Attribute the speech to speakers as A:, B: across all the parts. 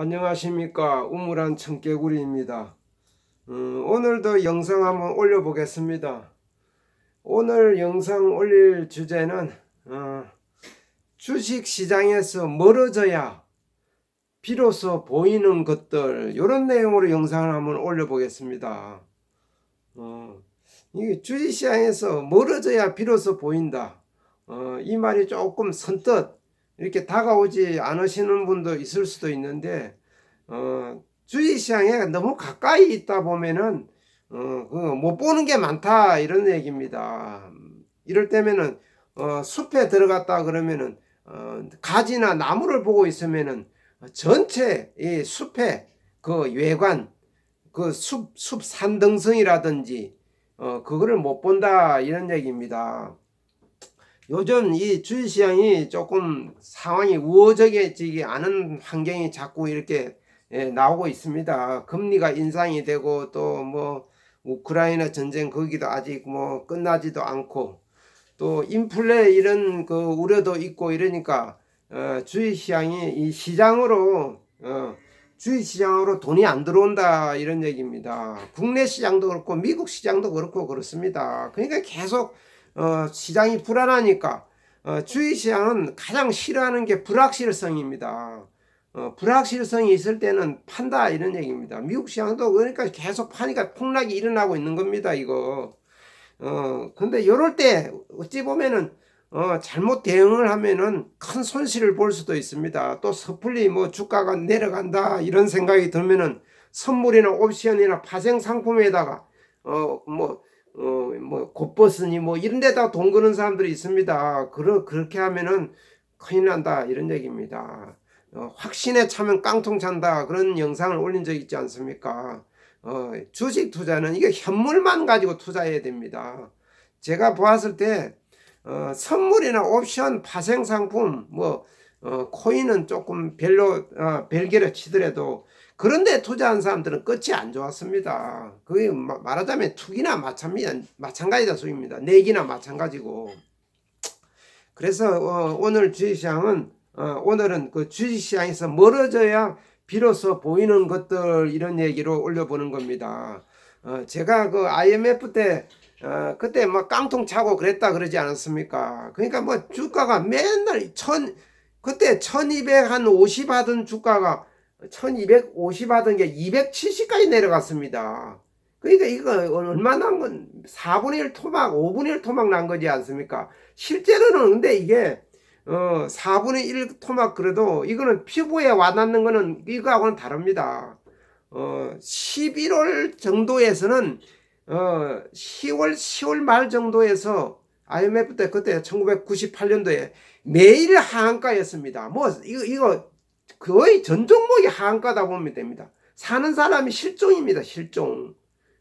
A: 안녕하십니까 우물한 청개구리입니다. 음, 오늘도 영상 한번 올려보겠습니다. 오늘 영상 올릴 주제는 어, 주식 시장에서 멀어져야 비로소 보이는 것들 이런 내용으로 영상을 한번 올려보겠습니다. 어, 이게 주식 시장에서 멀어져야 비로소 보인다. 어, 이 말이 조금 선뜻 이렇게 다가오지 않으시는 분도 있을 수도 있는데 어, 주식시장에 너무 가까이 있다 보면은 어, 그못 보는 게 많다 이런 얘기입니다. 이럴 때면은 어, 숲에 들어갔다 그러면은 어, 가지나 나무를 보고 있으면은 전체 이 숲의 그 외관 그 숲 숲 산등성이라든지 어, 그거를 못 본다 이런 얘기입니다. 요즘 이 주식시장이 조금 상황이 우호적이지 않은 환경이 자꾸 이렇게 예, 나오고 있습니다. 금리가 인상이 되고 또 뭐 우크라이나 전쟁 거기도 아직 뭐 끝나지도 않고 또 인플레 이런 그 우려도 있고 이러니까 어, 주식시장이 이 시장으로 어, 주식시장으로 돈이 안 들어온다 이런 얘기입니다. 국내 시장도 그렇고 미국 시장도 그렇고 그렇습니다. 그러니까 계속 어, 시장이 불안하니까 어, 주식시장은 가장 싫어하는 게 불확실성입니다. 어, 불확실성이 있을 때는 판다 이런 얘기입니다. 미국 시장도 그러니까 계속 파니까 폭락이 일어나고 있는 겁니다. 이거. 어, 근데 이럴 때 어찌 보면은 어, 잘못 대응을 하면은 큰 손실을 볼 수도 있습니다. 또 섣불리 뭐 주가가 내려간다 이런 생각이 들면은 선물이나 옵션이나 파생 상품에다가 어 뭐 어, 뭐, 곧버스니 뭐, 이런 데다 돈 거는 사람들이 있습니다. 그러, 그렇게 하면은 큰일 난다. 이런 얘기입니다. 어, 확신에 차면 깡통 찬다. 그런 영상을 올린 적 있지 않습니까? 어, 주식 투자는 이게 현물만 가지고 투자해야 됩니다. 제가 보았을 때, 어, 선물이나 옵션, 파생 상품, 뭐, 어, 코인은 조금 별로, 어, 별개로 치더라도 그런데 투자한 사람들은 끝이 안 좋았습니다. 그게 말하자면 투기나 마찬가지다 소입니다. 내기나 마찬가지고. 그래서 어, 오늘 주식시장은 어, 오늘은 그 주식시장에서 멀어져야 비로소 보이는 것들 이런 얘기로 올려보는 겁니다. 어, 제가 그 IMF 때 어, 그때 막 깡통 차고 그랬다 그러지 않았습니까? 그러니까 뭐 주가가 맨날 천 그때 1250 하던 주가가 1250 하던 게 270까지 내려갔습니다. 그러니까 이거 얼마 난건 4분의 1 토막, 5분의 1 토막 난 거지 않습니까? 실제로는 근데 이게 어 4분의 1 토막 그래도 이거는 피부에 와닿는 거는 이거하고는 다릅니다. 어 11월 정도에서는 어 10월 10월 말 정도에서 IMF 때 그때 1998년도에 매일 하한가였습니다. 뭐 이거 이거 거의 전 종목이 하한가다 보면 됩니다. 사는 사람이 실종입니다. 실종.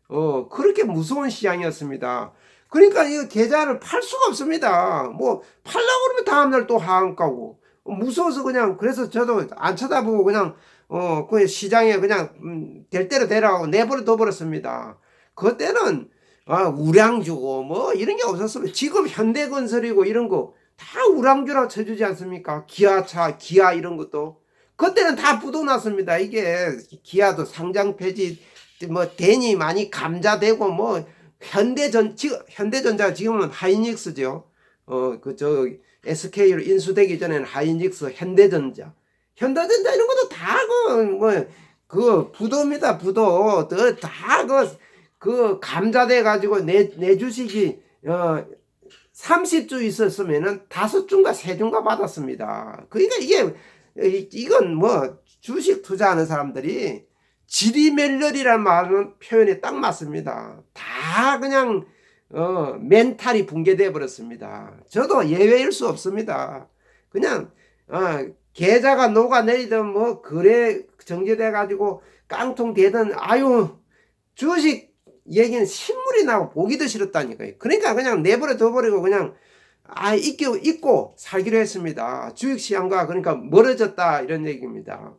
A: 어, 그렇게 무서운 시장이었습니다. 그러니까 이 계좌를 팔 수가 없습니다. 뭐, 팔라고 그러면 다음날 또 하한가고. 무서워서 그냥, 그래서 저도 안 쳐다보고 그냥, 어, 그 시장에 그냥, 음, 될 대로 되라고 내버려 둬버렸습니다. 그때는, 아, 우량주고, 뭐, 이런 게 없었으면, 지금 현대건설이고 이런 거, 다 우량주라 쳐주지 않습니까? 기아차, 기아 이런 것도. 그때는 다 부도났습니다. 이게 기아도 상장 폐지 뭐 대니 많이 감자되고 뭐 현대전 지금 현대전자 지금은 하이닉스죠. 어 그 저 SK로 인수되기 전에는 하이닉스, 현대전자, 현대전자 이런 것도 다그뭐그 부도입니다. 부도 다그 그 감자돼 가지고 내 내 주식이 어 30주 있었으면은 다섯 주인가 세 주인가 받았습니다. 그러니까 이게 이건 뭐 주식 투자하는 사람들이 지리멸렬이라는 말은 표현이 딱 맞습니다. 다 그냥 어, 멘탈이 붕괴돼 버렸습니다. 저도 예외일 수 없습니다. 그냥 어, 계좌가 녹아내리든 뭐 거래 정제돼 가지고 깡통 되든 아유 주식 얘기는 신물이 나고 보기도 싫었다니까요. 그러니까 그냥 내버려 둬버리고 그냥 아, 잊고, 잊고 살기로 했습니다. 주식 시장과 그러니까 멀어졌다 이런 얘기입니다.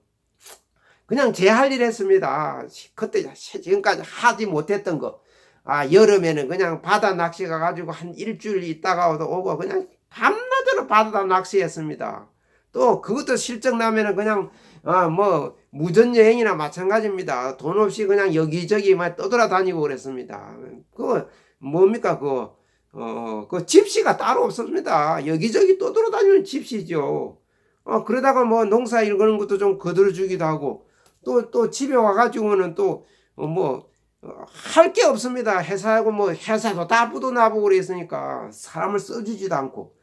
A: 그냥 제 할 일 했습니다. 그때 지금까지 하지 못했던 거. 아, 여름에는 그냥 바다 낚시 가가지고 한 일주일 있다가 오고 그냥 밤낮으로 바다 낚시했습니다. 또 그것도 실적 나면은 그냥 아, 뭐, 무전 여행이나 마찬가지입니다. 돈 없이 그냥 여기저기 막 떠돌아다니고 그랬습니다. 그거, 뭡니까, 그, 어, 그 집시가 따로 없습니다. 여기저기 떠돌아다니는 집시죠. 어, 그러다가 뭐 농사 이런 것도 좀 거들어주기도 하고, 또, 또 집에 와가지고는 또, 어, 뭐, 할게 없습니다. 회사하고 뭐 회사도 다 부도나보고 그랬으니까 사람을 써주지도 않고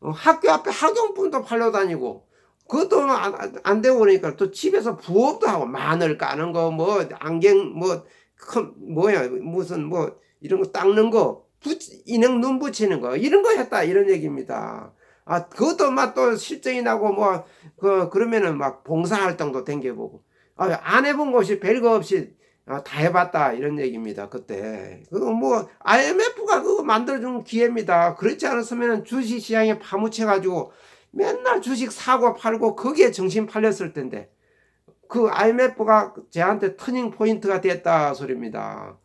A: 어, 학교 앞에 학용품도 팔러 다니고 그것도 안, 안- 안 되고 그러니까 또 집에서 부업도 하고 마늘 까는 거 뭐 안경 뭐 큰, 뭐야 무슨 뭐 이런 거 닦는 거 붙- 인형 눈 붙이는 거 이런 거 했다. 이런 얘기입니다. 아 그것도 막 또 실정이 나고 뭐 그 그러면은 막 봉사활동도 댕겨보고. 아, 안 해본 것이 별거 없이 아, 다 해봤다. 이런 얘기입니다 그때. 그거 뭐 IMF가 그거 만들어준 기회입니다. 그렇지 않았으면 주식 시장에 파묻혀 가지고 맨날 주식 사고 팔고 거기에 정신 팔렸을 텐데. 그 IMF가 제한테 터닝 포인트가 됐다 소리입니다.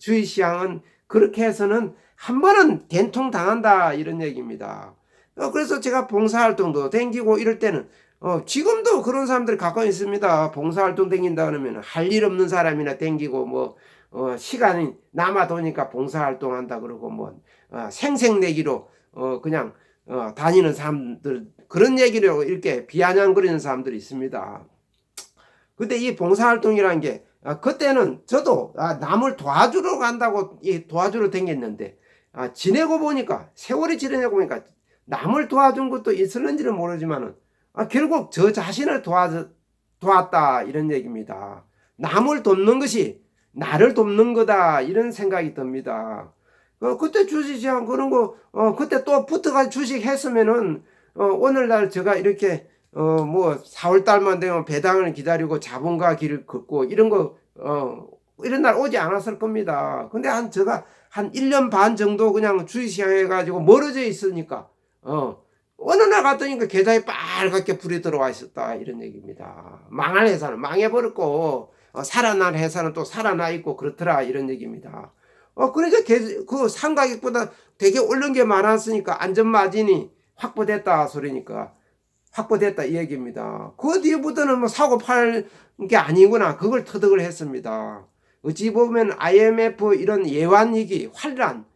A: 주식 시장은 그렇게 해서는 한 번은 된통 당한다 이런 얘기입니다 어, 그래서 제가 봉사활동도 댕기고 이럴 때는 어, 지금도 그런 사람들이 가까이 있습니다. 봉사활동 댕긴다 그러면 할 일 없는 사람이나 댕기고 뭐 어, 시간이 남아 도니까 봉사활동 한다 그러고 뭐 어, 생색내기로 어, 그냥 어, 다니는 사람들 그런 얘기로 이렇게 비아냥거리는 사람들이 있습니다. 근데 이 봉사활동이라는 게 아, 그때는 저도 아, 남을 도와주러 간다고 이 도와주러 댕겼는데 아, 지내고 보니까 세월이 지내고 보니까 남을 도와준 것도 있었는지는 모르지만은 아, 결국 저 자신을 도와, 도왔다 이런 얘기입니다. 남을 돕는 것이 나를 돕는 거다 이런 생각이 듭니다. 어, 그때 주식시장 그런 거 어, 그때 또 붙어가 주식 했으면은 어, 오늘날 제가 이렇게 어, 뭐 4월 달만 되면 배당을 기다리고 자본가 길을 걷고 이런 거 어, 이런 날 오지 않았을 겁니다. 근데 한 제가 한 1년 반 정도 그냥 주식시장 해 가지고 멀어져 있으니까 어, 어느 날 갔더니 계좌에 빨갛게 불이 들어와 있었다 이런 얘기입니다. 망할 회사는 망해버렸고 어, 살아난 회사는 또 살아나 있고 그렇더라 이런 얘기입니다. 어 그러니까 계- 그 상가격보다 되게 오른 게 많았으니까 안전 마진이 확보됐다 소리니까 확보됐다 이 얘기입니다. 그 뒤부터는 뭐 사고 팔 게 아니구나 그걸 터득을 했습니다. 어찌 보면 IMF 이런 예완위기 환란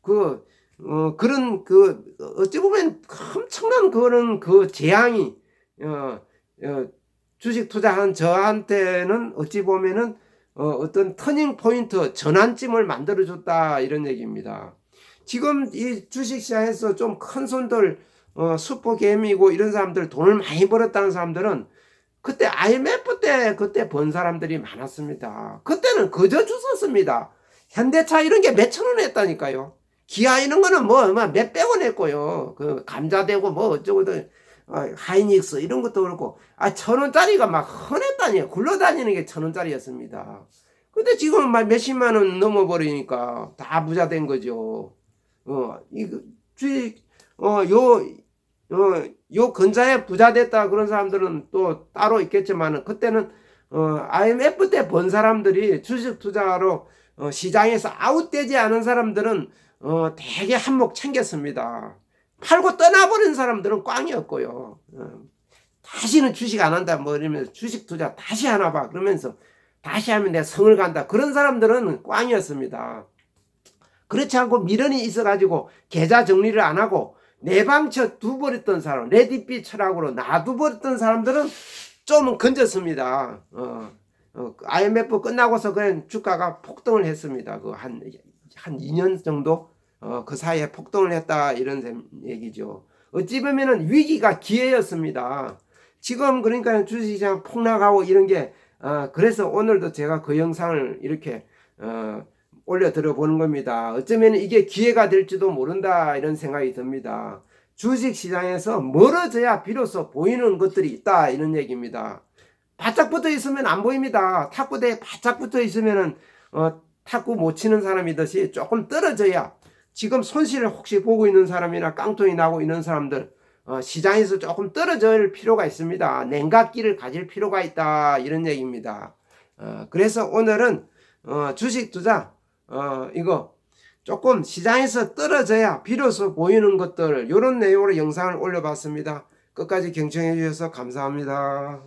A: 그 어, 그런 그 어찌 보면 엄청난 그런 그 재앙이 어, 어, 주식 투자한 저한테는 어찌 보면은 어, 어떤 터닝 포인트 전환점을 만들어 줬다 이런 얘기입니다. 지금 이 주식 시장에서 좀 큰 손들 어, 슈퍼게임이고 이런 사람들 돈을 많이 벌었다는 사람들은 그때 IMF 때 그때 번 사람들이 많았습니다. 그때는 그저 주웠습니다. 현대차 이런 게 몇천 원 했다니까요. 기아 이런 거는 뭐 몇백 원 했고요. 그 감자되고 뭐 어쩌고도 어, 하이닉스 이런 것도 그렇고 아 천 원짜리가 막 흔했다니요. 굴러다니는 게 천 원짜리였습니다. 근데 지금 막 몇십만 원 넘어버리니까 다 부자 된 거죠. 어, 이거 주식 어요 어, 요 근자에 부자 됐다 그런 사람들은 또 따로 있겠지만 그때는 어, IMF 때 번 사람들이 주식 투자로 어, 시장에서 아웃되지 않은 사람들은 어, 되게 한몫 챙겼습니다. 팔고 떠나버린 사람들은 꽝이었고요. 어, 다시는 주식 안 한다 뭐 이러면서 주식 투자 다시 하나 봐 그러면서 다시 하면 내가 성을 간다 그런 사람들은 꽝이었습니다. 그렇지 않고 미련이 있어가지고 계좌 정리를 안 하고 내방쳐 두버렸던 사람 레디비 철학으로 놔두버렸던 사람들은 좀 건졌습니다. 어, 어, IMF 끝나고서 그냥 주가가 폭등을 했습니다. 그 한 한 2년 정도 어, 그 사이에 폭등을 했다 이런 셈- 얘기죠. 어찌 보면은 위기가 기회였습니다. 지금 그러니까 주식시장 폭락하고 이런 게 어, 그래서 오늘도 제가 그 영상을 이렇게 어, 올려 들어보는 겁니다. 어쩌면 이게 기회가 될지도 모른다 이런 생각이 듭니다. 주식 시장에서 멀어져야 비로소 보이는 것들이 있다 이런 얘기입니다. 바짝 붙어 있으면 안 보입니다. 탁구대에 바짝 붙어 있으면은 어, 탁구 못 치는 사람이듯이 조금 떨어져야 지금 손실을 혹시 보고 있는 사람이나 깡통이 나고 있는 사람들 어, 시장에서 조금 떨어질 필요가 있습니다. 냉각기를 가질 필요가 있다 이런 얘기입니다. 어, 그래서 오늘은 어, 주식 투자 어, 이거 조금 시장에서 떨어져야 비로소 보이는 것들 이런 내용으로 영상을 올려봤습니다. 끝까지 경청해 주셔서 감사합니다.